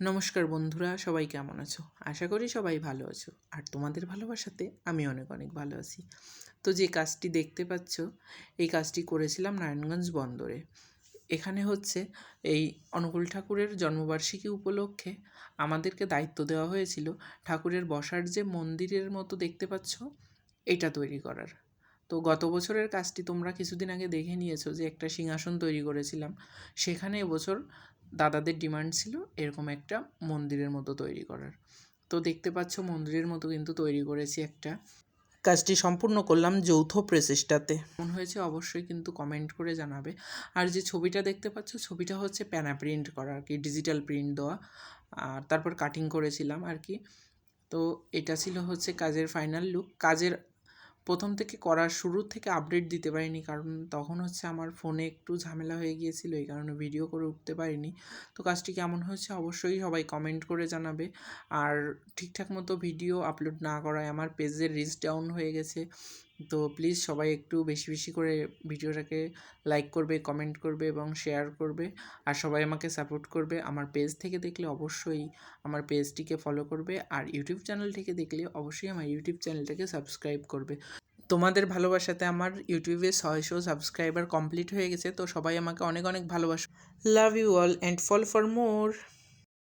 নমস্কার বন্ধুরা, সবাই কেমন আছো? আশা করি সবাই ভালো আছো। আর তোমাদের ভালোবাসাতে আমি অনেক অনেক ভালো আছি। তো যে কাজটি দেখতে পাচ্ছ, এই কাজটি করেছিলাম নারায়ণগঞ্জ বন্দরে। এখানে হচ্ছে এই অনুকূল ঠাকুরের জন্মবার্ষিকী উপলক্ষে আমাদেরকে দায়িত্ব দেওয়া হয়েছিল ঠাকুরের বসার যে মন্দিরের মতো দেখতে পাচ্ছ, এটা তৈরি করার। তো গত বছরের কাজটি তোমরা কিছুদিন আগে দেখে নিয়েছো যে একটা সিংহাসন তৈরি করেছিলাম। সেখানে এবছর দাদাদের ডিমান্ড ছিল এরকম একটা মন্দিরের মতো তৈরি করার। তো দেখতে পাচ্ছ মন্দিরের মতো কিন্তু তৈরি করেছি একটা। কাজটি সম্পূর্ণ করলাম যৌথ প্রচেষ্টাতে। মন হয়েছে অবশ্যই কিন্তু কমেন্ট করে জানাবে। আর যে ছবিটা দেখতে পাচ্ছ, ছবিটা হচ্ছে প্যানা প্রিন্ট করা আর কি ডিজিটাল প্রিন্ট দেওয়া। আর তারপর কাটিং করেছিলাম আর কি। তো এটা ছিল হচ্ছে কাজের ফাইনাল লুক কাজের প্রথম থেকে করার শুরু থেকে আপডেট দিতে পারিনি। কারণ তখন হচ্ছে আমার ফোনে একটু ঝামেলা হয়ে গিয়েছিল, এই কারণে ভিডিও করে উঠতে পারিনি। তো কাজটি কেমন হয়েছে অবশ্যই সবাই কমেন্ট করে জানাবে। আর ঠিকঠাক মতো ভিডিও আপলোড না করায় আমার পেজের রিচ ডাউন হয়ে গেছে। তো প্লিজ সবাই একটু বেশি বেশি করে ভিডিওটাকে লাইক করবে কমেন্ট করবে এবং শেয়ার করবে। আর সবাই আমাকে সাপোর্ট করবে। আমার পেজ থেকে দেখলে অবশ্যই আমার পেজটিকে ফলো করবে। আর ইউটিউব চ্যানেল থেকে দেখলে অবশ্যই আমার ইউটিউব চ্যানেলটাকে সাবস্ক্রাইব করবে। তোমাদের ভালোবাসাতে আমার ইউটিউবে ছয়শো সাবস্ক্রাইবার কমপ্লিট হয়ে গেছে, তো সবাই আমাকে অনেক অনেক ভালোবাসো। Love you all and fall for more